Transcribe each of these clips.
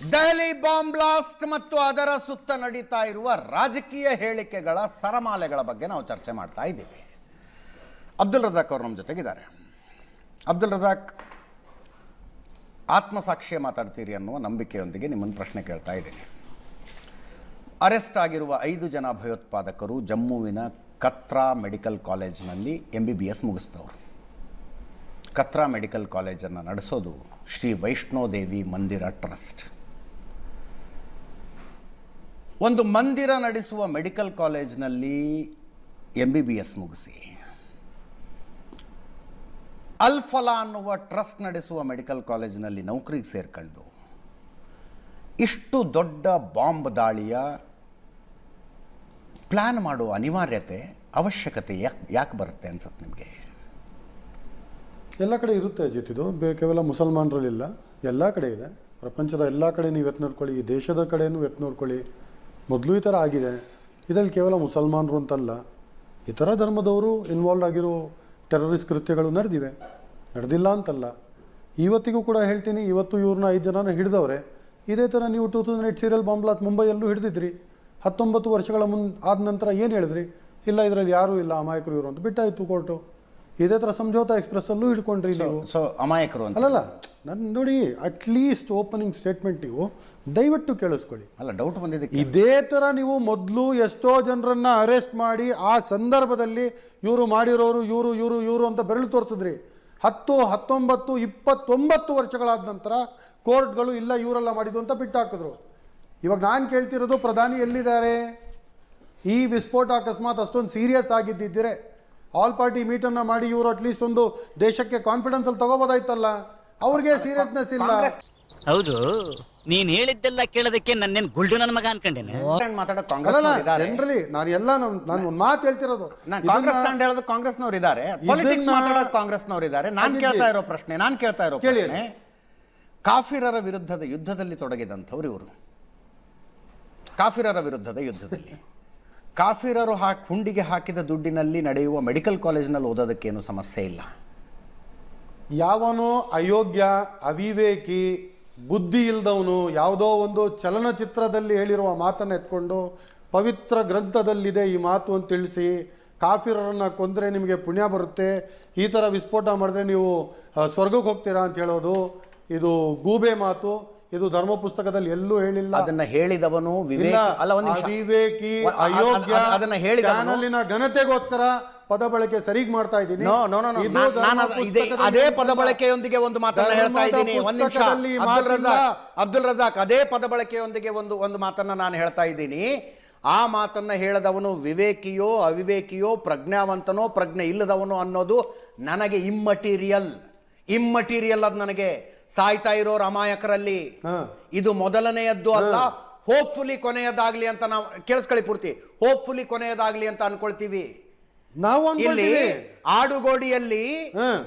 Delhi bomb blast ಮತ್ತು ಅದರ ಸುತ್ತ ನಡೀತಾ ಇರುವ ರಾಜಕೀಯ ಹೇಳಿಕೆಗಳ ಸರಮಾಲೆಗಳ ಬಗ್ಗೆ ನಾವು ಚರ್ಚೆ ಮಾಡ್ತಾ ಇದ್ದೀವಿ. ಅಬ್ದುಲ್ ರಜಾಕ್ ಅವರು ನಮ್ಮ ಜೊತೆಗಿದ್ದಾರೆ. ಅಬ್ದುಲ್ ರಜಾಕ್ ಆತ್ಮಸಾಕ್ಷಿಯ ಮಾತಾಡ್ತೀರಿ ಅನ್ನುವ ನಂಬಿಕೆಯೊಂದಿಗೆ ನಿಮ್ಮನ್ನು ಪ್ರಶ್ನೆ ಕೇಳ್ತಾ ಇದ್ದೀನಿ. ಅರೆಸ್ಟ್ ಆಗಿರುವ ಐದು ಜನ ಭಯೋತ್ಪಾದಕರು ಜಮ್ಮುವಿನ ಕತ್ರಾ ಮೆಡಿಕಲ್ ಕಾಲೇಜಿನಲ್ಲಿ ಎಂ ಬಿ ಬಿ ಎಸ್ ಮುಗಿಸಿದವರು. ಕತ್ರಾ ಮೆಡಿಕಲ್ ಕಾಲೇಜನ್ನು ನಡೆಸೋದು ಶ್ರೀ ವೈಷ್ಣೋದೇವಿ ಮಂದಿರ ಟ್ರಸ್ಟ್. ಒಂದು ಮಂದಿರ ನಡೆಸುವ ಮೆಡಿಕಲ್ ಕಾಲೇಜ್ನಲ್ಲಿ ಎಂ ಬಿ ಬಿ ಎಸ್ ಮುಗಿಸಿ. ಅಲ್ಫಲಾ ಅನ್ನುವ ಟ್ರಸ್ಟ್ ನಡೆಸುವ ಮೆಡಿಕಲ್ ಕಾಲೇಜಿನಲ್ಲಿ ನೌಕರಿಗೆ ಸೇರ್ಕೊಂಡು. ಇಷ್ಟು ದೊಡ್ಡ ಬಾಂಬ್ ದಾಳಿಯ ಪ್ಲ್ಯಾನ್ ಮಾಡುವ ಅನಿವಾರ್ಯತೆ, ಅವಶ್ಯಕತೆ ಯಾಕೆ ಯಾಕೆ ಬರುತ್ತೆ ಅನ್ಸತ್ತೆ ನಿಮಗೆ? ಎಲ್ಲ ಕಡೆ ಇರುತ್ತೆ ಅಜಿತ್ ಇದು. ಕೇವಲ ಮುಸಲ್ಮಾನರಲ್ಲಿಲ್ಲ. ಎಲ್ಲ ಕಡೆ ಇದೆ. ಪ್ರಪಂಚದ ಎಲ್ಲ ಕಡೆ ನೀವು ಎತ್ತು ನೋಡ್ಕೊಳ್ಳಿ ಈ ದೇಶದ ಕಡೆಯೂ ಎತ್ತು ನೋಡ್ಕೊಳ್ಳಿ ಮೊದಲು ಈ ಥರ ಆಗಿದೆ. ಇದರಲ್ಲಿ ಕೇವಲ ಮುಸಲ್ಮಾನರು ಅಂತಲ್ಲ, ಇತರ ಧರ್ಮದವರು ಇನ್ವಾಲ್ವ್ ಆಗಿರೋ ಟೆರರಿಸ್ಟ್ ಕೃತ್ಯಗಳು ನಡೆದಿವೆ. ನಡೆದಿಲ್ಲ ಅಂತಲ್ಲ. ಇವತ್ತಿಗೂ ಕೂಡ ಹೇಳ್ತೀನಿ, ಇವತ್ತು ಇವ್ರನ್ನ ಐದು ಜನನ ಹಿಡಿದವ್ರೆ. ಇದೇ ಥರ ನೀವು ಟೂ ತೌಸಂಡ್ ಏಟ್ ಸೀರಿಯಲ್ ಬಾಂಬ್ಲಾತ್ ಮುಂಬೈಯಲ್ಲೂ ಹಿಡಿದಿದ್ರಿ. ಹತ್ತೊಂಬತ್ತು ವರ್ಷಗಳ ಮುಂದೆ ಆದ ನಂತರ ಏನು ಹೇಳಿದ್ರಿ? ಇಲ್ಲ, ಇದರಲ್ಲಿ ಯಾರೂ ಇಲ್ಲ, ಅಮಾಯಕರು ಇವರು ಅಂತ. ಬಿಟ್ಟಾಯಿತು ಕೋರ್ಟು ಇದೇ ಥರ ಸಂಜೋತಾ ಎಕ್ಸ್ಪ್ರೆಸ್ಸಲ್ಲೂ ಹಿಡ್ಕೊಂಡ್ರಿ ನೀವು. ಸೊ ಅಮಾಯಕರು ಅಂತ ಅಲ್ಲಲ್ಲ ನನ್ನ ನೋಡಿ ಅಟ್ಲೀಸ್ಟ್ ಓಪನಿಂಗ್ ಸ್ಟೇಟ್ಮೆಂಟ್ ನೀವು ದಯವಿಟ್ಟು ಕೇಳಿಸ್ಕೊಳ್ಳಿ. ಅಲ್ಲ ಡೌಟ್ ಬಂದಿದೆ ಇದೇ ಥರ ನೀವು ಮೊದಲು ಎಷ್ಟೋ ಜನರನ್ನ ಅರೆಸ್ಟ್ ಮಾಡಿ ಆ ಸಂದರ್ಭದಲ್ಲಿ ಇವರು ಮಾಡಿರೋರು ಇವರು ಇವರು ಇವರು ಅಂತ ಬೆರಳು ತೋರಿಸಿದ್ರಿ. ಹತ್ತು ಹತ್ತೊಂಬತ್ತು ಇಪ್ಪತ್ತೊಂಬತ್ತು ವರ್ಷಗಳಾದ ನಂತರ ಕೋರ್ಟ್ಗಳು ಇಲ್ಲ ಇವರೆಲ್ಲ ಮಾಡಿದ್ದು ಅಂತ ಬಿಟ್ಟಾಕಿದ್ರು. ಇವಾಗ ನಾನು ಕೇಳ್ತಿರೋದು ಪ್ರಧಾನಿ ಎಲ್ಲಿದ್ದಾರೆ? ಈ ವಿಸ್ಫೋಟ ಅಕಸ್ಮಾತ್ ಅಷ್ಟೊಂದು ಸೀರಿಯಸ್ ಆಗಿದ್ದಿದ್ದರೆ ಆಲ್ ಪಾರ್ಟಿ ಮೀಟನ್ನು ಮಾಡಿ ಇವರು ಅಟ್ಲೀಸ್ಟ್ ಒಂದು ದೇಶಕ್ಕೆ ಕಾನ್ಫಿಡೆನ್ಸ್ ಕಾನ್ಫಿಡೆನ್ಸಲ್ಲಿ ತಗೋಬೋದಾಯ್ತಲ್ಲ? ಅವ್ರಿಗೆ ಸೀರಿಯಸ್ನೆಸ್ ಇಲ್ಲ. ಹೌದು ನೀನ್ ಹೇಳಿದ್ದೆಲ್ಲ ಕೇಳೋದಕ್ಕೆ ನನ್ನೇನ್ ಗುಲ್ಡು ನನ್ನ ಮಗ ಅನ್ಕೊಂಡೇನೆ? ಮಾತಾಡೋ ಅಲ್ಲಲ್ಲ ಕಾಂಗ್ರೆಸ್ ಜನರಲಿ ನಾನು ಎಲ್ಲ ನಾನು ಒಂದು ಮಾತು ಹೇಳ್ತಿರೋದು. ನಾನು ಕಾಂಗ್ರೆಸ್ ಇದನ್ನ- ಸ್ಟ್ಯಾಂಡ್ ಹೇಳೋದು ಕಾಂಗ್ರೆಸ್ನವ್ರು ಇದ್ದಾರೆ ಪೊಲಿಟಿಕ್ಸ್ ಇದನ್ನ- ಮಾತಾಡೋದು ಕಾಂಗ್ರೆಸ್ನವ್ರು ಇದ್ದಾರೆ ನಾನು ಕೇಳ್ತಾ ಇರೋ ಪ್ರಶ್ನೆ ನಾನು ಕೇಳ್ತಾ ಇರೋ ಕೇಳಿ. ಪ್ರಶ್ನೆ ಕಾಫಿರರ ವಿರುದ್ಧದ ಯುದ್ಧದಲ್ಲಿ ತೊಡಗಿದಂಥವ್ರು ಇವರು. ಕಾಫಿರರ ವಿರುದ್ಧದ ಯುದ್ಧದಲ್ಲಿ. ಕಾಫಿರರು ಹಾಕಿ ಹುಂಡಿಗೆ ಹಾಕಿದ ದುಡ್ಡಿನಲ್ಲಿ ನಡೆಯುವ ಮೆಡಿಕಲ್ ಕಾಲೇಜಿನಲ್ಲಿ ಓದೋದಕ್ಕೇನು ಸಮಸ್ಯೆ ಇಲ್ಲ. ಯಾವನೋ ಅಯೋಗ್ಯ, ಅವಿವೇಕಿ, ಬುದ್ಧಿ ಇಲ್ಲದವನು ಯಾವುದೋ ಒಂದು ಚಲನಚಿತ್ರದಲ್ಲಿ ಹೇಳಿರುವ ಮಾತನ್ನು ಎತ್ಕೊಂಡು ಪವಿತ್ರ ಗ್ರಂಥದಲ್ಲಿದೆ ಈ ಮಾತು ಅಂತ ತಿಳಿಸಿ ಕಾಫಿರರನ್ನು ಕೊಂದರೆ ನಿಮಗೆ ಪುಣ್ಯ ಬರುತ್ತೆ. ಈ ಥರ ವಿಸ್ಫೋಟ ಮಾಡಿದ್ರೆ ನೀವು ಸ್ವರ್ಗಕ್ಕೆ ಹೋಗ್ತೀರಾ ಅಂತ ಹೇಳೋದು ಇದು ಗೂಬೆ ಮಾತು. ಇದು ಧರ್ಮ ಪುಸ್ತಕದಲ್ಲಿ ಎಲ್ಲೂ ಹೇಳಿಲ್ಲ. ಅದನ್ನ ಹೇಳಿದವನು ವಿವೇಕಿ ಅಲ್ಲ ಒಂದು ಅಯೋಗ್ಯ ಅದನ್ನ ಹೇಳಿದವನು. ಘನತೆಗೋಸ್ಕರ ಪದ ಬಳಕೆ ಸರಿಗ್ ಮಾಡ್ತಾ ಇದ್ದೀನಿ. ಅದ- ಪದ ಬಳಕೆಯೊಂದಿಗೆ ಒಂದು ಮಾತನ್ನ ಹೇಳ್ತಾ ಇದ್ದೀನಿ. ಒಂದು ನಿಮಿಷ. ಅಬ್ದುಲ್. ರಜಾಕ್ ಅಬ್ದುಲ್ ರಜಾಕ್ ಅದೇ ಪದ ಬಳಕೆಯೊಂದಿಗೆ ಒಂದು ಒಂದು ಮಾತನ್ನ ನಾನು ಹೇಳ್ತಾ ಇದ್ದೀನಿ. ಆ ಮಾತನ್ನ ಹೇಳದವನು ವಿವೇಕಿಯೋ ಅವಿವೇಕಿಯೋ ಪ್ರಜ್ಞಾವಂತನೋ ಪ್ರಜ್ಞೆ ಇಲ್ಲದವನು ಅನ್ನೋದು ನನಗೆ ಇಮ್ಮಟೀರಿಯಲ್ ಇಮ್ಮಟೀರಿಯಲ್ ಅದು ನನಗೆ. ಸಾಯ್ತಾ ಇರೋರು ಅಮಾಯಕರಲ್ಲಿ ಇದು ಮೊದಲನೆಯದ್ದು ಅಲ್ಲ. ಹೋಪ್ಫುಲಿ ಕೊನೆಯದಾಗ್ಲಿ ಅಂತ ನಾವು ಕೇಳಿಸ್ಕೊಳ್ಳಿ ಪೂರ್ತಿ. ಹೋಪ್ಫುಲಿ ಕೊನೆಯದಾಗ್ಲಿ ಅಂತ ಅನ್ಕೊಳ್ತೀವಿ. ನಾವು ಇಲ್ಲಿ ಆಡುಗೋಡಿಯಲ್ಲಿ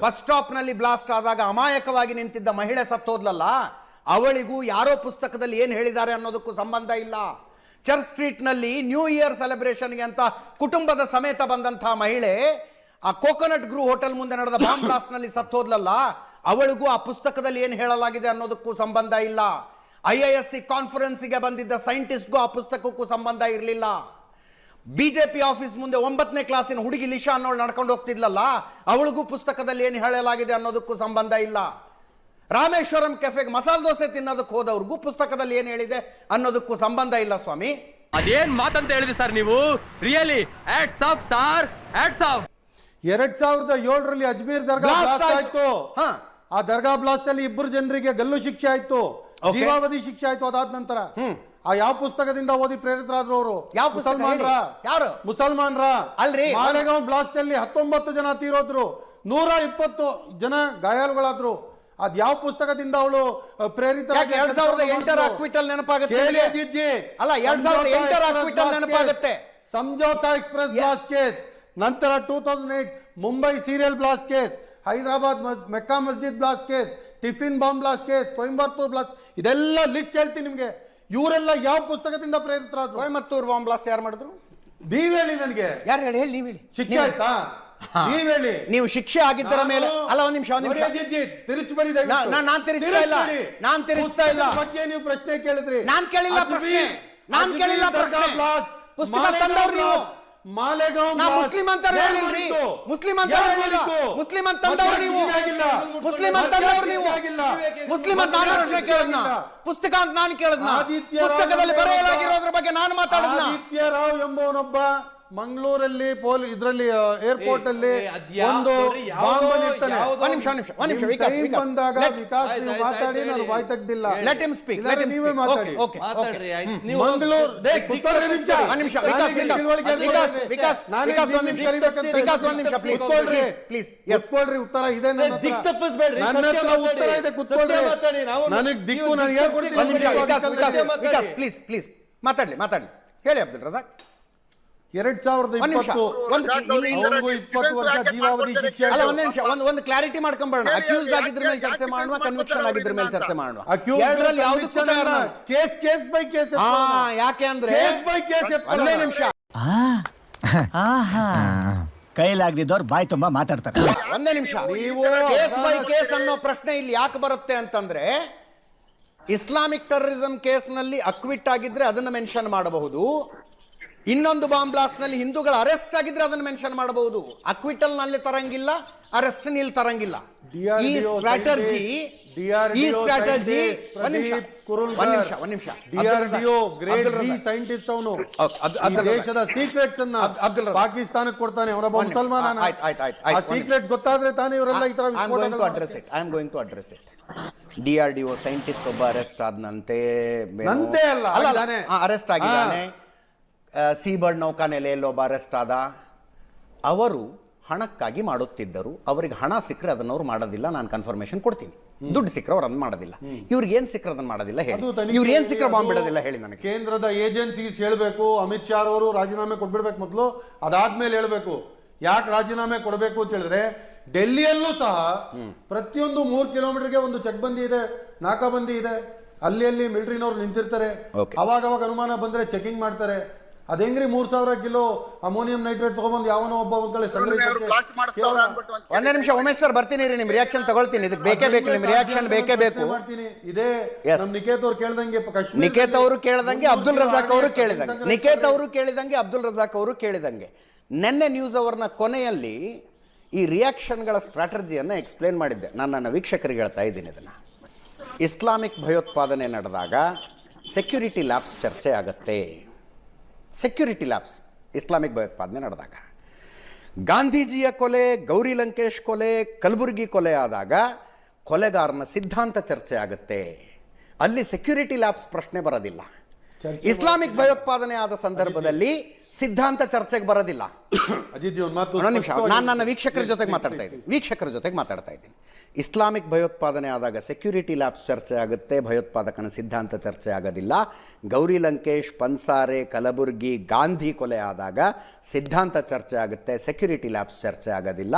ಬಸ್ ಸ್ಟಾಪ್ನಲ್ಲಿ ಬ್ಲಾಸ್ಟ್ ಆದಾಗ ಅಮಾಯಕವಾಗಿ ನಿಂತಿದ್ದ ಮಹಿಳೆ ಸತ್ತೋದ್ಲಲ್ಲ? ಅವಳಿಗೂ ಯಾರೋ ಪುಸ್ತಕದಲ್ಲಿ ಏನ್ ಹೇಳಿದ್ದಾರೆ ಅನ್ನೋದಕ್ಕೂ ಸಂಬಂಧ ಇಲ್ಲ. ಚರ್ಚ್ ಸ್ಟ್ರೀಟ್ನಲ್ಲಿ ನ್ಯೂ ಇಯರ್ ಸೆಲೆಬ್ರೇಷನ್ಗೆ ಅಂತ ಕುಟುಂಬದ ಸಮೇತ ಬಂದಂತಹ ಮಹಿಳೆ ಆ ಕೋಕೋನಟ್ ಗ್ರೂ ಹೋಟೆಲ್ ಮುಂದೆ ನಡೆದ ಬಾಂಬ್ ಬ್ಲಾಸ್ಟ್ನಲ್ಲಿ ಸತ್ತೋದ್ಲಲ್ಲ? ಅವಳಿಗೂ ಆ ಪುಸ್ತಕದಲ್ಲಿ ಏನು ಹೇಳಲಾಗಿದೆ ಅನ್ನೋದಕ್ಕೂ ಸಂಬಂಧ ಇಲ್ಲ. ಐ ಐ ಎಸ್ ಸಿ ಕಾನ್ಫರೆನ್ಸಿಗೆ ಬಂದಿದ್ದ ಸೈಂಟಿಸ್ಟ್ಗೂ ಆ ಪುಸ್ತಕಕ್ಕೂ ಸಂಬಂಧ ಇರಲಿಲ್ಲ. ಬಿಜೆಪಿ ಆಫೀಸ್ ಮುಂದೆ ಒಂಬತ್ತನೇ ಕ್ಲಾಸಿನ ಹುಡುಗಿ ಲಿಶಾ ಅನ್ನೋಳು ನಡ್ಕೊಂಡು ಹೋಗ್ತಿದ್ಲಲ್ಲ ಅವಳಿಗೂ ಪುಸ್ತಕದಲ್ಲಿ ಏನು ಹೇಳಲಾಗಿದೆ ಅನ್ನೋದಕ್ಕೂ ಸಂಬಂಧ ಇಲ್ಲ. ರಾಮೇಶ್ವರಂ ಕೆಫೆಗೆ ಮಸಾಲೆ ದೋಸೆ ತಿನ್ನೋದಕ್ಕೆ ಹೋದವ್ರಿಗೂ ಪುಸ್ತಕದಲ್ಲಿ ಏನು ಹೇಳಿದೆ ಅನ್ನೋದಕ್ಕೂ ಸಂಬಂಧ ಇಲ್ಲ ಸ್ವಾಮಿ. ಅದೇನ್ ಮಾತಂತ ಹೇಳಿದ್ರಿ ಸರ್ ನೀವು? ರಿಯಲಿ ಆಟ್ಸ್ ಆಫ್ ಸಾರ್ ಆಟ್ಸ್ ಆಫ್ ಎರಡ್ ಸಾವಿರದ ಏಳರಲ್ಲಿ ಅಜ್ಮೀರ್ ದರ್ಗಾ ಬ್ಲಾಸ್ಟ್ ಆಯ್ತು. ಆಯ್ತು. ಹಾ. ಆ ದರ್ಗಾ ಬ್ಲಾಸ್ಟ್ ಅಲ್ಲಿ ಇಬ್ಬರು ಜನರಿಗೆ ಗಲ್ಲು ಶಿಕ್ಷೆ ಆಯ್ತು. ಜೀವಾವಧಿ ಶಿಕ್ಷೆ ಆಯ್ತು ಅದಾದ ನಂತರ. ಆ ಯಾವ ಪುಸ್ತಕದಿಂದ ಓದಿ ಪ್ರೇರಿತರಾದ್ರು ಅವರು ಯಾವ ಮುಸಲ್ಮಾನ್ರ? ಯಾರು? ಮುಸಲ್ಮಾನ್ರ. ಅಲ್ರಿ, ಮಾಲೆಗಾಂವ್ ಬ್ಲಾಸ್ಟ್ ಅಲ್ಲಿ ಹತ್ತೊಂಬತ್ತು ಜನ ತೀರೋದ್ರು ನೂರ ಇಪ್ಪತ್ತು ಜನ ಗಾಯಾಳುಗಳಾದ್ರು. ಅದ್ ಯಾವ ಪುಸ್ತಕದಿಂದ ಅವಳು ಪ್ರೇರಿತ ಎರಡ್ ಸಾವಿರದ ಎಂಟರ ಅಕ್ವಿಟಲ್ ನೆನಪಾಗುತ್ತೆ ಅಲ್ಲ, ಎರಡ್ ಸಾವಿರದ ಎಂಟರ ಅಕ್ವಿಟಲ್ ನೆನಪಾಗುತ್ತೆ. ಸಂಜೋತಾ ಎಕ್ಸ್ಪ್ರೆಸ್ ಬ್ಲಾಸ್ಟ್ ಕೇಸ್ ನಂತರ two thousand eight Mumbai serial blast case Hyderabad Mecca Masjid blast case tiffin bomb blast case Coimbatore blast ಇದೆಲ್ಲ ಲಿಸ್ಟ್ ಹೇಳ್ತೀನಿ ನಿಮಗೆ. ಇವರೆಲ್ಲ ಯಾವ ಪುಸ್ತಕದಿಂದ ಪ್ರೇರಿತರಾದ್ರು? ಕೊಯಂಬತ್ತೂರ್ ಬಾಂಬ್ ಬ್ಲಾಸ್ಟ್ ಯಾರು ಮಾಡಿದ್ರು? ನೀವ್ ಹೇಳಿ ನನಗೆ. ಯಾರು ಹೇಳಿ ಹೇಳಿ ನೀವು ಹೇಳಿ. ಶಿಕ್ಷೆ ಆಯ್ತಾ? ನೀವ್ ಹೇಳಿ. ನೀವು ಶಿಕ್ಷೆ ಆಗಿದ್ದರ ಮೇಲೆ ಅಲ್ಲ ಒಂದ್ ನಿಮಿಷ ಒಂದ್ ನಿಮಿಷ. ತಿರುಚ್ಬೇಡಿ ನಾನ್ ತಿರುಚ್ತಾ ಇಲ್ಲ. ನಾನ್ ತಿರುಚ್ತಾ ಇಲ್ಲ. ಬಗ್ಗೆ ನೀವು ಪ್ರಶ್ನೆ ಕೇಳಿದ್ರಿ. ನಾನ್ ಕೇಳಿಲ್ಲ ಪ್ರಶ್ನೆ. ನಾನ್ ಕೇಳಿಲ್ಲ ಪ್ರಶ್ನೆ. ಪುಸ್ತಕ ತಂದವ್ರು ನೀವು. ಮಾಲೆಗಾಂವ್ ನಾ ಮುಸ್ಲಿಂ ಅಂತ ಹೇಳಿಲ್ರಿ. ಮುಸ್ಲಿಂ ಅಂತ ಹೇಳಿಲ್ಲ. ಮುಸ್ಲಿಂ ಅಂತ ನೀವು. ಮುಸ್ಲಿಂ ಅಂತ ತಂದವ್ರು ನೀವು. ಮುಸ್ಲಿಂ ಅಂತ ನಾನು ಪ್ರಶ್ನೆ ಕೇಳದ್ನ. ಪುಸ್ತಕ ಅಂತ ನಾನು ಕೇಳದ್ನ. ಪುಸ್ತಕದಲ್ಲಿ ಬರೆಯಲಾಗಿರೋದ್ರ ಬಗ್ಗೆ ನಾನು ಮಾತಾಡದ್ನ. ಆದಿತ್ಯ ರಾವ್ ಎಂಬವನೊಬ್ಬ ಮಂಗಳೂರಲ್ಲಿ ಪೋಲ್ ಇದ್ರಲ್ಲಿ ಏರ್ಪೋರ್ಟ್ ಅಲ್ಲಿ ಒಂದು ಬಾಂಬ್ ಇರ್ತಾನೆ ಯಾವ್ದೋ- ನಿಮಿಷ ಒಂದ್ ನಿಮಿಷ ಒಂದ್ ನಿಮಿಷ ವಿಕಾಸ್ ಬಂದಾಗ ವಿಕಾಸ್ ನೀವು ಮಾತಾಡಿ ನಾನು. ಬಾಯ್ ತೆಗ್ದಿಲ್ಲ ಲೆಟ್ ಹಿಮ್ ಸ್ಪೀಕ್ ಇಲ್ಲಾಂದ್ರೆ ಲೆಟ್ ಹಿಮ್. ನೀವೇ ಮಾತಾಡಿ ಓಕೆ ಮಂಗಳೂರು ದೇ- ಕುತ್ಕೊಳ್ಳಿ ನಿಮಿಷ. ನಿಮಿಷ ವಿಕಾಸ್ ವಿಕಾಸ್ ವಿಕಾಸ್ ವಿಕಾಸ್ ವಿಕಾಸ್ ಒಂದ್ ನಿಮಿಷ ವಿಕಾಸ್ ಒಂದ್ ನಿಮಿಷ ಪ್ಲೀಸ್ ಪ್ಲೀಸ್ ಎಸ್ ಉತ್ತರ ಇದೆ ನನ್ನ ಹತ್ರ. ದಿಕ್ಕು ತಪ್ಪಿಸ್ಬೇಡ್ರಿ, ನನ್ನ ಹತ್ರ ಉತ್ತರ ಇದೆ ಕುತ್ಕೊಳ್ರಿ ನನಗೆ ದಿಕ್ಕು ನಾನು ಹೇಳ್ಕೊಡ್ತೀನಿ ನಿಮಿಷ ವಿಕಾಸ್. ವಿಕಾಸ್ ಪ್ಲೀಸ್ ಪ್ಲೀಸ್ ಮಾತಾಡ್ಲಿ ಮಾತಾಡ್ಲಿ. ಹೇಳಿ ಅಬ್ದುಲ್ ರಜಾಕ್. ಎರಡ್ ಸಾವಿರದ ಇಪ್ಪತ್ತು ವರ್ಷ ಜೀವಾವಧಿ ಶಿಕ್ಷೆ ಅಲ್ಲ ಒಂದ್ ನಿಮಿಷ. ಒಂದು ಒಂದು ಕ್ಲಾರಿಟಿ ಮಾಡ್ಕೊಂಬರೋಣ. ಅಕ್ಯೂಸ್ ಆಗಿದ್ರ ಮೇಲೆ ಚರ್ಚೆ ಮಾಡುವ ಕನ್ವಿಕ್ಷನ್ ಆಗಿದ್ರ ಮೇಲೆ ಚರ್ಚೆ ಮಾಡುವ. ಎರಡರಲ್ಲಿ ಯಾವ್ದು ಕೇಸ್ ಕೇಸ್ ಬೈ ಕೇಸ್ ಹಾ ಯಾಕೆ ಅಂದ್ರೆ ಕೇಸ್ ಬೈ ಕೇಸ್ ಒಂದೇ ನಿಮಿಷ. ಕೈಲಾಗ್ದಿದ್ದವ್ರು ಬಾಯ್ ತುಂಬಾ ಮಾತಾಡ್ತಾರೆ. ಒಂದೇ ನಿಮಿಷ. ನೀವು ಕೇಸ್ ಬೈ ಕೇಸ್ ಅನ್ನೋ ಪ್ರಶ್ನೆ ಇಲ್ಲಿ ಯಾಕೆ ಬರುತ್ತೆ ಅಂತಂದ್ರೆ ಇಸ್ಲಾಮಿಕ್ ಟೆರರಿಸಂ ಕೇಸ್ನಲ್ಲಿ ಅಕ್ವಿಟ್ ಆಗಿದ್ರೆ ಅದನ್ನ ಮೆನ್ಷನ್ ಮಾಡಬಹುದು. ಇನ್ನೊಂದು ಬಾಂಬ್ ಬ್ಲಾಸ್ಟ್ನಲ್ಲಿ ಹಿಂದೂಗಳ ಅರೆಸ್ಟ್ ಆಗಿದ್ರೆ ಅದನ್ನು ಮೆನ್ಷನ್ ಮಾಡಬಹುದು. ಅಕ್ವಿಟಲ್ನಲ್ಲಿ ತರಂಗಿಲ್ಲ ಅರೆಸ್ಟ್ ಇಲ್ಲಿ ತರಂಗಿಲ್ಲ. ಈ ಸ್ಟ್ರಾಟಜಿ ಈ ಸ್ಟ್ರಾಟಜಿ ಒಂದ್ ನಿಮಿಷ ಒಂದ್ ನಿಮಿಷ ಒಂದ್ ನಿಮಿಷ. DRDO grade Abdul D Razak. Scientist ಅವನು. ಅಬ್- ಅಬ್- ಅಬ್ದುಲ್ ರಜಾಕ್. ದೇಶದ ಸೀಕ್ರೆಟ್ಸ್ ಅನ್ನ ಅಬ್ದುಲ್ ಪಾಕಿಸ್ತಾನಕ್ಕೆ ಕೊಡ್ತಾನೆ ಅವರೊಬ್ಬ ಒಂದ್ ಮುಸಲ್ಮಾನ ಆಯ್ತ್, ಆಯ್ತ್, ಆಯ್ತ್, ಆ ಸೀಕ್ರೆಟ್ ಗೊತ್ತಾದ್ರೆ ತಾನೇ ಇವರೆಲ್ಲ ಈ ತರ I am going to address it I am going to address it D R D O scientist ಒಬ್ಬ ಅರೆಸ್ಟ್ ಆದನಂತೆ. ನಂತೆ ಅಲ್ಲ, ಆಗಿದ್ದಾನೆ. ಅರೆಸ್ಟ್ ಆಗಿದ್ದಾನೆ. ಸೀಬರ್ಡ್ ನೌಕಾನೆಲೆಯಲ್ಲಿ ಒಬ್ಬ ಅರೆಸ್ಟ್ ಆದ. ಅವರು ಹಣಕ್ಕಾಗಿ ಮಾಡುತ್ತಿದ್ದರು. ಅವರಿಗೆ ಹಣ ಸಿಕ್ಕರೆ ಅದನ್ನು ಅವ್ರು ಮಾಡೋದಿಲ್ಲ. ನಾನು ಕನ್ಫರ್ಮೇಶನ್ ಕೊಡ್ತೀನಿ. ದುಡ್ಡು ಸಿಕ್ಕರೆ ಅವ್ರು ಅದನ್ನ ಮಾಡೋದಿಲ್ಲ. ಇವ್ರಿಗೆ ಏನು ಸಿಕ್ಕರೆ ಅದನ್ನ ಮಾಡೋದಿಲ್ಲ ಹೇಳಿ. ಇವ್ರು ಏನು ಸಿಕ್ಕರೆ ಬಾಂಬ್ ಬಿಡೋದಿಲ್ಲ ಹೇಳಿ ನನಗೆ. ಕೇಂದ್ರದ ಏಜೆನ್ಸೀಸ್ ಹೇಳಬೇಕು. ಅಮಿತ್ ಶಾ ಅವರು ರಾಜೀನಾಮೆ ಕೊಟ್ಬಿಡ್ಬೇಕು ಮೊದಲು. ಅದಾದ್ಮೇಲೆ ಹೇಳಬೇಕು. ಯಾಕೆ ರಾಜೀನಾಮೆ ಕೊಡಬೇಕು ಅಂತ ಹೇಳಿದ್ರೆ ಡೆಲ್ಲಿಯಲ್ಲೂ ಸಹ ಪ್ರತಿಯೊಂದು ಮೂರು ಕಿಲೋಮೀಟರ್ಗೆ ಒಂದು ಚೆಕ್ಬಂದಿ ಇದೆ ನಾಕಾಬಂದಿ ಇದೆ. ಅಲ್ಲಿ ಅಲ್ಲಿ ಮಿಲಿಟರಿನವ್ರು ನಿಂತಿರ್ತಾರೆ. ಅವಾಗ ಅವಾಗ ಅನುಮಾನ ಬಂದ್ರೆ ಚೆಕಿಂಗ್ ಮಾಡ್ತಾರೆ. ಅದೇಂಗ್ರಿ ಮೂರ್ ಸಾವಿರ ಕಿಲೋ ಅಮೋನಿಯಂ ನೈಟ್ರೇಟ್ ತಗೊಂಡ್ ಯಾವನೋ ಒಬ್ಬ ಒಂದ್ ಕಡೆ ಸಂಗ್ರಹಿಸಕ್ಕೆ ಒಂದೇ ನಿಮಿಷ ಉಮೇಶ್ ಸರ್ ಬರ್ತೀನಿ ರೀ ನಿಮ್ ರಿಯಾಕ್ಷನ್ ತಗೊಳ್ತೀನಿ. ಇದಕ್ಕೆ ಬೇಕೇ ಬೇಕು ನಿಮ್ ರಿಯಾಕ್ಷನ್ ಬೇಕೇ ಬೇಕು. ಮಾಡ್ತೀನಿ. ಇದೇ. ನಮ್ ನಿಕೇತ್ ಅವ್ರು ಕೇಳ್ದಂಗೆ ನಿಕೇತ್ ಅವರು ಕೇಳಿದಂಗೆ ಅಬ್ದುಲ್ ರಜಾಕ್ ಅವರು ಕೇಳಿದಂಗೆ. ನಿಕೇತ್ ಅವರು ಕೇಳಿದಂಗೆ ಅಬ್ದುಲ್ ರಜಾಕ್ ಅವರು ಕೇಳಿದಂಗೆ. ನಿನ್ನೆ ನ್ಯೂಸ್ ಅವರ್ನ ಕೊನೆಯಲ್ಲಿ ಈ ರಿಯಾಕ್ಷನ್ಗಳ ಸ್ಟ್ರಾಟಜಿಯನ್ನು ಎಕ್ಸ್ಪ್ಲೇನ್ ಮಾಡಿದ್ದೆ. ನಾನು ನನ್ನ ವೀಕ್ಷಕರಿಗೆ ಹೇಳ್ತಾ ಇದ್ದೀನಿ ಇದನ್ನು. ಇಸ್ಲಾಮಿಕ್ ಭಯೋತ್ಪಾದನೆ ನಡೆದಾಗ ಸೆಕ್ಯೂರಿಟಿ ಲ್ಯಾಬ್ಸ್ ಚರ್ಚೆ ಆಗತ್ತೆ. ಸೆಕ್ಯೂರಿಟಿ ಲ್ಯಾಬ್ಸ್ ಇಸ್ಲಾಮಿಕ್ ಭಯೋತ್ಪಾದನೆ ನಡೆದಾಗ. ಗಾಂಧೀಜಿಯ ಕೊಲೆ ಗೌರಿ ಲಂಕೇಶ್ ಕೊಲೆ ಕಲಬುರಗಿ ಕೊಲೆ ಆದಾಗ ಕೊಲೆಗಾರನ ಸಿದ್ಧಾಂತ ಚರ್ಚೆ ಆಗುತ್ತೆ. ಅಲ್ಲಿ ಸೆಕ್ಯೂರಿಟಿ ಲ್ಯಾಬ್ಸ್ ಪ್ರಶ್ನೆ ಬರೋದಿಲ್ಲ. ಇಸ್ಲಾಮಿಕ್ ಭಯೋತ್ಪಾದನೆ ಆದ ಸಂದರ್ಭದಲ್ಲಿ ಸಿದ್ಧಾಂತ ಚರ್ಚೆಗೆ ಬರೋದಿಲ್ಲ. ಅಜಿತ್ ಒಂದು ಮಾತು ನಿಮಿಷ ನಾನು ನನ್ನ ವೀಕ್ಷಕರ ಜೊತೆಗೆ ಮಾತಾಡ್ತಾ ಇದ್ದೀನಿ. ವೀಕ್ಷಕರ ಜೊತೆಗೆ ಮಾತಾಡ್ತಾ ಇದ್ದೀನಿ. ಇಸ್ಲಾಮಿಕ್ ಭಯೋತ್ಪಾದನೆ ಆದಾಗ ಸೆಕ್ಯೂರಿಟಿ ಲ್ಯಾಬ್ಸ್ ಚರ್ಚೆ ಆಗುತ್ತೆ ಭಯೋತ್ಪಾದಕನ ಸಿದ್ಧಾಂತ ಚರ್ಚೆ ಆಗೋದಿಲ್ಲ. ಗೌರಿ ಲಂಕೇಶ್ ಪನ್ಸಾರೆ ಕಲಬುರ್ಗಿ ಗಾಂಧಿ ಕೊಲೆ ಆದಾಗ ಸಿದ್ಧಾಂತ ಚರ್ಚೆ ಆಗುತ್ತೆ ಸೆಕ್ಯೂರಿಟಿ ಲ್ಯಾಬ್ಸ್ ಚರ್ಚೆ ಆಗೋದಿಲ್ಲ.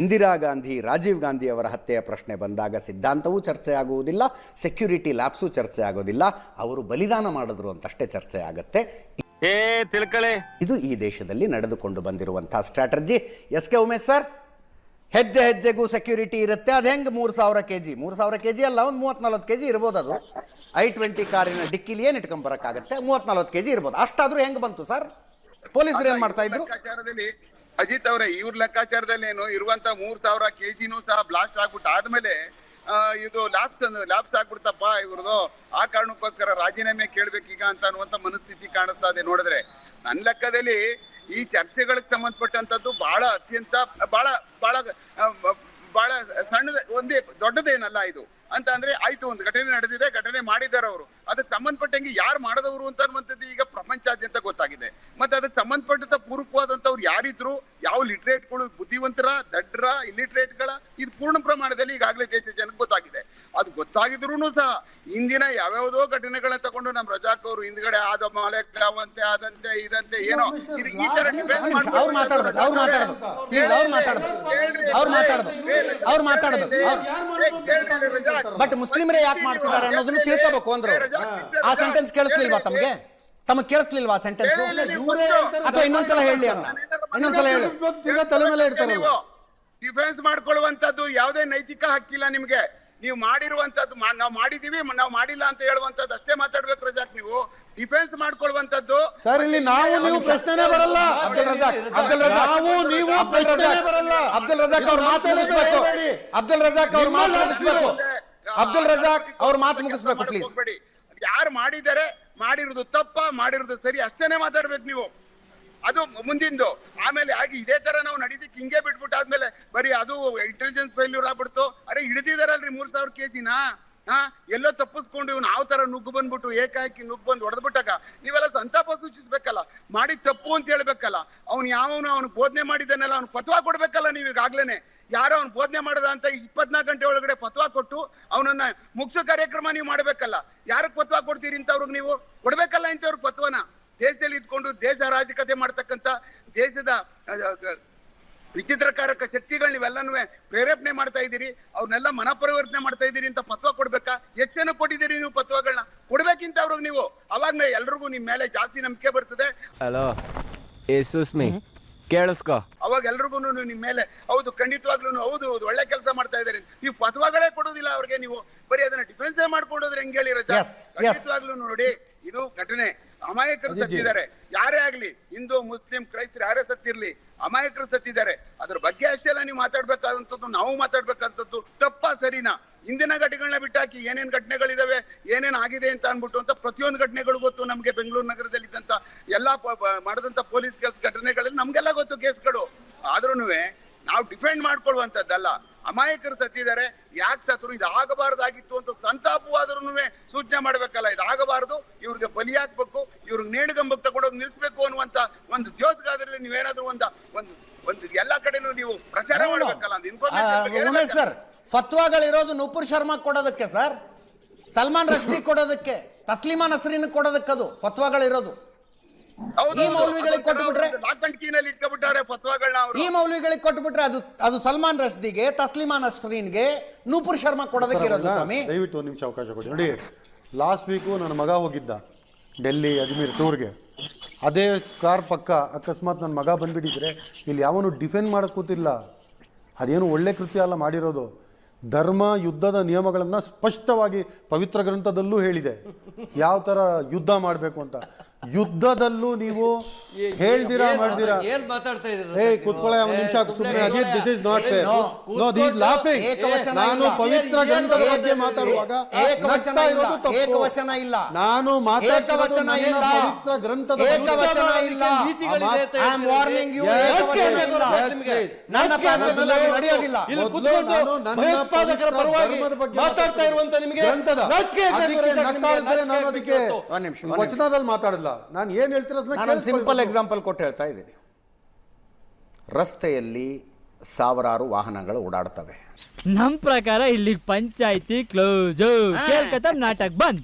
ಇಂದಿರಾ ಗಾಂಧಿ ರಾಜೀವ್ ಗಾಂಧಿ ಅವರ ಹತ್ಯೆಯ ಪ್ರಶ್ನೆ ಬಂದಾಗ ಸಿದ್ಧಾಂತವೂ ಚರ್ಚೆ ಆಗುವುದಿಲ್ಲ ಸೆಕ್ಯೂರಿಟಿ ಲ್ಯಾಬ್ಸೂ ಚರ್ಚೆ ಆಗೋದಿಲ್ಲ. ಅವರು ಬಲಿದಾನ ಮಾಡಿದ್ರು ಅಂತಷ್ಟೇ ಚರ್ಚೆ ಆಗುತ್ತೆ. ಏ ತಿಳ್ಕಳೆ. ಇದು ಈ ದೇಶದಲ್ಲಿ ನಡೆದುಕೊಂಡು ಬಂದಿರುವಂತಹ strategy S K Umesh sir ಹೆಜ್ಜೆ ಹೆಜ್ಜೆಗೂ ಸೆಕ್ಯೂರಿಟಿ ಇರುತ್ತೆ. ಅದು ಹೆಂಗೆ ಮೂರು ಸಾವಿರ ಕೆ ಜಿ ಮೂರು ಸಾವಿರ ಕೆ ಜಿ ಅಲ್ಲ ಒಂದು ಮೂವತ್ ನಲ್ವತ್ತು ಕೆ ಜಿ ಇರ್ಬೋದು ಅದು. ಐ ಟ್ವೆಂಟಿ ಕಾರಿನ ಡಿಕ್ಕಿಲಿ ಏನು ಇಟ್ಕೊಂಬರಕ್ಕಾಗತ್ತೆ ಮೂವತ್ತು ನಲ್ವತ್ತು ಕೆ ಜಿ ಇರ್ಬೋದು. ಅಷ್ಟಾದ್ರೂ ಹೆಂಗೆ ಬಂತು ಸರ್? ಪೊಲೀಸರು ಏನು ಮಾಡ್ತಾ ಇದ್ರು? ಲೆಕ್ಕಾಚಾರದಲ್ಲಿ ಅಜಿತ್ ಅವರೇ ಇವ್ರ ಲೆಕ್ಕಾಚಾರದಲ್ಲಿ ಏನು ಇರುವಂತ ಮೂರ್ ಸಾವಿರ ಕೆಜಿನೂ ಸಹ ಬ್ಲಾಸ್ಟ್ ಆಗ್ಬಿಟ್ಟು. ಆದ್ಮೇಲೆ ಇದು ಲ್ಯಾಬ್ಸ್ ಲ್ಯಾಬ್ಸ್ ಆಗ್ಬಿಡ್ತಪ್ಪ ಇವ್ರದ್ದು ಆ ಕಾರಣಕ್ಕೋಸ್ಕರ ರಾಜೀನಾಮೆ ಕೇಳ್ಬೇಕೀಗ ಅಂತ ಅನ್ನುವಂತ ಮನಸ್ಥಿತಿ ಕಾಣಿಸ್ತಾ ಇದೆ ನೋಡಿದ್ರೆ. ನನ್ ಲೆಕ್ಕದಲ್ಲಿ ಈ ಚರ್ಚೆಗಳಿಗೆ ಸಂಬಂಧಪಟ್ಟಂತದ್ದು ಬಹಳ ಅತ್ಯಂತ, ಬಹಳ ಬಹಳ ಬಹಳ ಸಣ್ಣದ, ಒಂದೇ, ದೊಡ್ಡದೇನಲ್ಲ ಇದು. ಅಂತ ಅಂದ್ರೆ ಆಯ್ತು, ಒಂದು ಘಟನೆ ನಡೆದಿದೆ, ಘಟನೆ ಮಾಡಿದ್ದಾರೆ ಅವರು. ಅದಕ್ಕೆ ಸಂಬಂಧಪಟ್ಟಂಗೆ ಯಾರು ಮಾಡದವರು ಅಂತ ಅನ್ನುವಂಥದ್ದು ಈಗ ಪ್ರಪಂಚಾದ್ಯಂತ ಗೊತ್ತಾಗಿದೆ. ಮತ್ತೆ ಅದಕ್ಕೆ ಸಂಬಂಧಪಟ್ಟಂತ ಪೂರಕವಾದಂತವ್ರು ಯಾರಿದ್ರು, ಯಾವ ಲಿಟ್ರೇಟ್ಗಳು ಬುದ್ಧಿವಂತರ, ದಡ್ರ ಇಲಿಟ್ರೇಟ್ಗಳ ಇದು ಪೂರ್ಣ ಪ್ರಮಾಣದಲ್ಲಿ ಈಗಾಗಲೇ ದೇಶದ ಜನಕ್ಕೆ ಗೊತ್ತಾಗಿದೆ. ಅದು ಗೊತ್ತಾಗಿದ್ರು ಸಹ ಇಂದಿನ ಯಾವ್ಯಾವುದೋ ಘಟನೆಗಳನ್ನ ತಗೊಂಡು ನಮ್ ರಜಾಕ್ ಅವರು ಹಿಂದ್ಗಡೆ ಆದ ಮಾಲೆಗಾವಂತೆ ಆದಂತೆ ಇದಂತೆ ಏನೋ ಇದು ಈ ತರ ಅವ್ರು ಮಾತಾಡ್ಬೇಕು ಅವ್ರು ಮಾತಾಡ್ಬೇಕು. ಪ್ಲೀಸ್ ಅವ್ರು ಮಾತಾಡ್ಬೇಕು. ಅವ್ರು ಮಾತಾಡ್ಬೇಕು. ಅವ್ರು ಮಾತಾಡ್ಬೇಕು. ಅವ್ರು ಬಟ್ ಮುಸ್ಲಿಮರೇ ಯಾಕೆ ಮಾಡ್ತಿದ್ದಾರೆ ಅನ್ನೋದನ್ನ ತಿಳ್ಕೋಬೇಕು ಅಂದ್ರೆ ಆ ಸೆಂಟೆನ್ಸ್ ಕೇಳಿಸ್ಲಿಲ್ವಾ ತಮಗೆ? ತಮಗೆ ಕೇಳಿಸ್ಲಿಲ್ವಾ ಆ ಸೆಂಟೆನ್ಸ್ ಅಥವಾ ಇನ್ನೊಂದ್ಸಲ ಹೇಳಿ ಅನ್ನ ಇನ್ನೊಂದ್ಸಲ ಹೇಳಿ. ತಲೆ ಮೇಲೆ ಇಡ್ತಾರೆ ಡಿಫೆನ್ಸ್ ಮಾಡ್ಕೊಳ್ಳುವಂತದ್ದು ಯಾವುದೇ ನೈತಿಕ ಹಕ್ಕಿಲ್ಲ ನಿಮ್ಗೆ. ನೀವು ಮಾಡಿರುವಂತದ್ದು ನಾವು ಮಾಡಿದೀವಿ ನಾವು ಮಾಡಿಲ್ಲ ಅಂತ ಹೇಳುವಂತದ್ದು ಅಷ್ಟೇ ಮಾತಾಡ್ಬೇಕು ರಜಾಕ್ ನೀವು. ಡಿಫೆನ್ಸ್ ಮಾಡ್ಕೊಳ್ಳುವಂತದ್ದು. ಸರ್ ಇಲ್ಲಿ ನಾವು ನೀವು ಪ್ರಶ್ನೆನೇ ಬರಲ್ಲ. ಅಬ್ದುಲ್ ರಜಾಕ್ ಅಬ್ದುಲ್ ರಜಾಕ್ ನಾವು ನೀವು ಪ್ರಶ್ನೆನೇ ಬರಲ್ಲ ಅಬ್ದುಲ್ ರಜಾಕ್ ಅವ್ರ ಮಾತು ಮುಗಿಸ್ಬೇಕು. ಅಬ್ದುಲ್ ರಜಾಕ್ ಅವ್ರ ಮಾತು ಮುಗಿಸ್ಬೇಕು. ಅಬ್ದುಲ್ ರಜಾಕ್ ಅವ್ರ ಮಾತು ಮುಗಿಸ್ಬೇಕು ಪ್ಲೀಸ್ ಯಾರು ಮಾಡಿದರೆ ಮಾಡಿರೋದು ತಪ್ಪ ಮಾಡಿರೋದು ಸರಿ ಅಷ್ಟೇನೆ ಮಾತಾಡ್ಬೇಕು ನೀವು. ಅದು ಮುಂದಿಂದು. ಆಮೇಲೆ ಆಗಿ ಇದೇ ತರ ನಾವು ನಡೀತಿಕ್ ಹಿಂಗೆ ಬಿಟ್ಬಿಟ್ಟಾದ್ಮೇಲೆ ಬರೀ ಅದು ಇಂಟೆಲಿಜೆನ್ಸ್ ಫೇಲ್ಯೂರ್ ಆಗ್ಬಿಡ್ತು. ಅರೆ ಹಿಡಿದಿದಾರಲ್ರಿ ಮೂರ್ ಸಾವಿರ ಕೆಜಿನ ಹಾ? ಎಲ್ಲೋ ತಪ್ಪಿಸ್ಕೊಂಡು ಇವ್ನು ಯಾವ ತರ ನುಗ್ಗು ಬಂದ್ಬಿಟ್ಟು ಏಕಾಕಿ ನುಗ್ಗು ಬಂದು ಹೊಡೆದ್ಬಿಟ್ಟಾಗ ನೀವೆಲ್ಲ ಸಂತಾಪ ಸೂಚಿಸ್ಬೇಕಲ್ಲ. ಮಾಡಿ ತಪ್ಪು ಅಂತ ಹೇಳ್ಬೇಕಲ್ಲ. ಅವ್ನು ಯಾವನು ಅವನು ಬೋಧನೆ ಮಾಡಿದ್ದಾನೆಲ್ಲ ಅವ್ನು ಫತ್ವಾ ಕೊಡ್ಬೇಕಲ್ಲ ನೀವು ಈಗಾಗ್ಲೇನೆ. ಯಾರೋ ಅವ್ನು ಬೋಧನೆ ಮಾಡದ ಅಂತ ಇಪ್ಪತ್ನಾಲ್ಕು ಗಂಟೆ ಒಳಗಡೆ ಫತ್ವಾ ಕೊಟ್ಟು ಅವನನ್ನ ಮುಕ್ತ ಕಾರ್ಯಕ್ರಮ ನೀವು ಮಾಡ್ಬೇಕಲ್ಲ. ಯಾರಿಗೆ ಫತ್ವಾ ಕೊಡ್ತೀರಿ ಅಂತ ಅವ್ರಿಗೆ ನೀವು? ಫತ್ವನ ಇದ್ಕೊಂಡು ದೇಶ ರಾಜಕತೆ ಮಾಡ್ತಕ್ಕಂಥ ದೇಶದ ವಿಚಿತ್ರಕಾರಕ ಶಕ್ತಿಗಳು ನೀವೆಲ್ಲನೂ ಪ್ರೇರೇಪಣೆ ಮಾಡ್ತಾ ಇದ್ದೀರಿ. ಅವ್ರನ್ನೆಲ್ಲ ಮನಪರಿವರ್ತನೆ ಮಾಡ್ತಾ ಇದ್ದೀರಿ ಅಂತ ಪತ್ವ ಕೊಡ್ಬೇಕಾ? ಎಷ್ಟು ಜನ ಕೊಟ್ಟಿದ್ದೀರಿ ನೀವು ಪತ್ವಗಳನ್ನ ಕೊಡ್ಬೇಕಿಂತ ಅವ್ರಿಗೆ ನೀವು. ಅವಾಗ ಎಲ್ರಿಗೂ ನಿಮ್ಮ ಮೇಲೆ ಜಾಸ್ತಿ ನಂಬಿಕೆ ಬರ್ತದೆ. ಹಲೋ ಸುಸ್ಮಿ ಕೇಳಿಸ್ಕೊ. ಅವಾಗ ಎಲ್ರಿಗೂ ನಿಮ್ಮ ಮೇಲೆ ಹೌದು ಖಂಡಿತವಾಗ್ಲೂ ಹೌದು ಹೌದು ಒಳ್ಳೆ ಕೆಲಸ ಮಾಡ್ತಾ ಇದ್ದಾರೆ. ನೀವು ಪತ್ವಗಳೇ ಕೊಡೋದಿಲ್ಲ ಅವ್ರಿಗೆ ನೀವು. ಬರೀ ಅದನ್ನ ಡಿಫೆನ್ಸ್ ಮಾಡ್ಕೊಂಡೋದ್ರೆ ಹೆಂಗ್ ಹೇಳಿರೋ. ಖಂಡಿತವಾಗ್ಲೂ ನೋಡಿ ಇದು ಘಟನೆ. ಅಮಾಯಕರು ಸತ್ತಿದ್ದಾರೆ ಯಾರೇ ಆಗ್ಲಿ ಹಿಂದೂ ಮುಸ್ಲಿಂ ಕ್ರೈಸ್ತರು ಯಾರೇ ಸತ್ತಿರ್ಲಿ ಅಮಾಯಕರು ಸತ್ತಿದ್ದಾರೆ ಅದ್ರ ಬಗ್ಗೆ ಅಷ್ಟೇ ಅಲ್ಲ ನೀವು ಮಾತಾಡ್ಬೇಕಾದಂಥದ್ದು ನಾವು ಮಾತಾಡ್ಬೇಕಾದಂಥದ್ದು ತಪ್ಪ ಸರಿನಾ ಹಿಂದಿನ ಘಟನೆಗಳನ್ನ ಏನೇನು ಘಟನೆಗಳಿದಾವೆ ಏನೇನ್ ಆಗಿದೆ ಅಂತ ಅನ್ಬಿಟ್ಟು ಅಂತ ಪ್ರತಿಯೊಂದು ಘಟನೆಗಳು ಗೊತ್ತು ನಮ್ಗೆ ಬೆಂಗಳೂರು ನಗರದಲ್ಲಿ ಇದ್ದಂತ ಎಲ್ಲಾ ಮಾಡಿದಂತ ಪೊಲೀಸ್ ಕೆಲಸ ಘಟನೆಗಳಲ್ಲಿ ನಮಗೆಲ್ಲ ಗೊತ್ತು ಕೇಸ್ಗಳು. ಆದ್ರೂ ನಾವು ಡಿಫೆಂಡ್ ಮಾಡ್ಕೊಳ್ಳುವಂತದ್ದಲ್ಲ. ಅಮಾಯಕರು ಸತ್ತಿದ್ದಾರೆ ಯಾಕೆ ಸತ್ರು ಇದು ಆಗಬಾರ್ದಾಗಿತ್ತು ಅಂತ ಸಂತಾಪವಾದ್ರೂ ಸೂಚನೆ ಮಾಡ್ಬೇಕಲ್ಲ ಇದು ಆಗಬಾರದು ಇವ್ರಿಗೆ ಬಲಿ ಹಾಕ್ಬೇಕು ಇವ್ರಿಗೆ ನೇಣುಗಂಬಕ್ಕೆ ತಗೊಂಡೋಗಿ ನಿಲ್ಸ್ಬೇಕು ಅನ್ನುವಂತ ಒಂದು ದ್ಯೋತಗಾದ್ರೆ ನೀವೇನಾದ್ರೂ ಒಂದ ಒಂದು ಒಂದು ಎಲ್ಲಾ ಕಡೆನೂ ನೀವು ಪ್ರಚಾರ ಮಾಡ್ಬೇಕಲ್ಲ ಒಂದು ಇನ್ಫಾರ್ಮೇಶನ್ ಸರ್ ಫತ್ವಾಗಳಿರೋದು ನೂಪುರ್ ಶರ್ಮಾ ಕೊಡೋದಕ್ಕೆ ಸರ್. ಸಲ್ಮಾನ್ ರಶ್ದಿ ಕೊಡೋದಕ್ಕೆ ತಸ್ಲಿಮಾ ನಸ್ರಿನ್ ಕೊಡೋದಕ್ಕದು ಫತ್ವಾಗಳಿರೋದು. ಈ ಮೌಲ್ವಿಗಳಿಗೆ ಕೊಟ್ಬಿಟ್ರೆ? ಲಾಕ್ ಕೀನಲ್ಲಿ ಇಟ್ಕೊಬಿಟ್ಟಾರೆ ಫತ್ವಾಗಳನ್ನ ಅವರು. ಈ ಮೌಲ್ವಿಗಳಿಗೆ ಕೊಟ್ಬಿಟ್ರೆ ಅದು ಅದು ಸಲ್ಮಾನ್ ರಶ್ದಿಗೆ ತಸ್ಲಿಮಾ ನಸ್ರೀನ್ಗೆ ನೂಪುರ್ ಶರ್ಮಾ ಕೊಡೋದಕ್ಕೆ ಇರೋದು ಸ್ವಾಮಿ. ದಯವಿಟ್ಟು ಒಂದು ನಿಮಿಷ ಅವಕಾಶ ಕೊಡಿ. ನೋಡಿ ಲಾಸ್ಟ್ ವೀಕು ನನ್ನ ಮಗ ಹೋಗಿದ್ದ ಡೆಲ್ಲಿ ಅಜ್ಮೀರ್ ಟೂರ್ಗೆ ಅದೇ ಕಾರ್ ಪಕ್ಕ ಅಕಸ್ಮಾತ್ ನನ್ನ ಮಗ ಬಂದ್ಬಿಟ್ಟಿದ್ರೆ ಇಲ್ಲಿ ಯಾವನು ಡಿಫೆಂಡ್ ಮಾಡಕ್ ಕೂತಿಲ್ಲ. ಅದೇನು ಒಳ್ಳೆ ಕೃತ್ಯ ಅಲ್ಲ ಮಾಡಿರೋದು. ಧರ್ಮ ಯುದ್ಧದ ನಿಯಮಗಳನ್ನು ಸ್ಪಷ್ಟವಾಗಿ ಪವಿತ್ರ ಗ್ರಂಥದಲ್ಲೂ ಹೇಳಿದೆ. ಯಾವ ಥರ ಯುದ್ಧ ಮಾಡಬೇಕು ಅಂತ. ಯುದ್ಧದಲ್ಲೂ ನೀವು ಹೇಳ್ದಿರಾ ಮಾಡ್ದಿರಾ? ಏನ್ ಮಾತಾಡ್ತಾ ಇದ್ದೀರಾ ಏ ಕುತ್ಕೊಳ್ಳೆ ಒಂದು ನಿಮಿಷ ಸುಮ್ಮನೆ Ajit this is not fair no this laughing ನಾನು. ಪವಿತ್ರ ಗ್ರಂಥದ ಬಗ್ಗೆ ಮಾತಾಡುವಾಗ ಏಕವಚನ ಇಲ್ಲ. ಏಕವಚನ ಇಲ್ಲ. ನಾನು ಮಾತಾಡ್ತಿರೋದು ಏಕವಚನ ಇಲ್ಲ. ಪವಿತ್ರ ಗ್ರಂಥದ ಏಕವಚನ ಇಲ್ಲ. ಐ ಆಮ್ ವಾರ್ನಿಂಗ್ ಯು ಏಕವಚನ ಇಲ್ಲ. Yes, ನನ್ನ ನಾಚಿಕೆ ಪ್ಯಾನಲ್ ನಡೆಯೋದಿಲ್ಲ. ಇಲ್ಲಿ ಭಯೋತ್ಪಾದಕರ ಪರವಾಗಿ ಮಾತಾಡ್ತಾ ಇರುವಂತ ನಿಮಗೆ ಗ್ರಂಥದ. ಅದಕ್ಕೆ ನಾನು ಅದಕ್ಕೆ ವಚನದಲ್ಲಿ ಮಾತಾಡಲ್ಲ ನಾನು ಏನ್ ಹೇಳ್ತಿರೋದನ್ನ ನಾನೊಂದು ಸಿಂಪಲ್. ಎಕ್ಸಾಂಪಲ್ ಕೊಟ್ಟು ಹೇಳ್ತಾ ಇದ್ದೀನಿ. ರಸ್ತೆಯಲ್ಲಿ ಸಾವಿರಾರು ವಾಹನಗಳು ಓಡಾಡ್ತವೆ. ನಮ್ಮ ಪ್ರಕಾರ ಇಲ್ಲಿಗೆ ಪಂಚಾಯಿತಿ ಕ್ಲೋಸ್ ಕೇಳ್ಕತ್ತ ನಾಟಕ್ ಬಂದ್.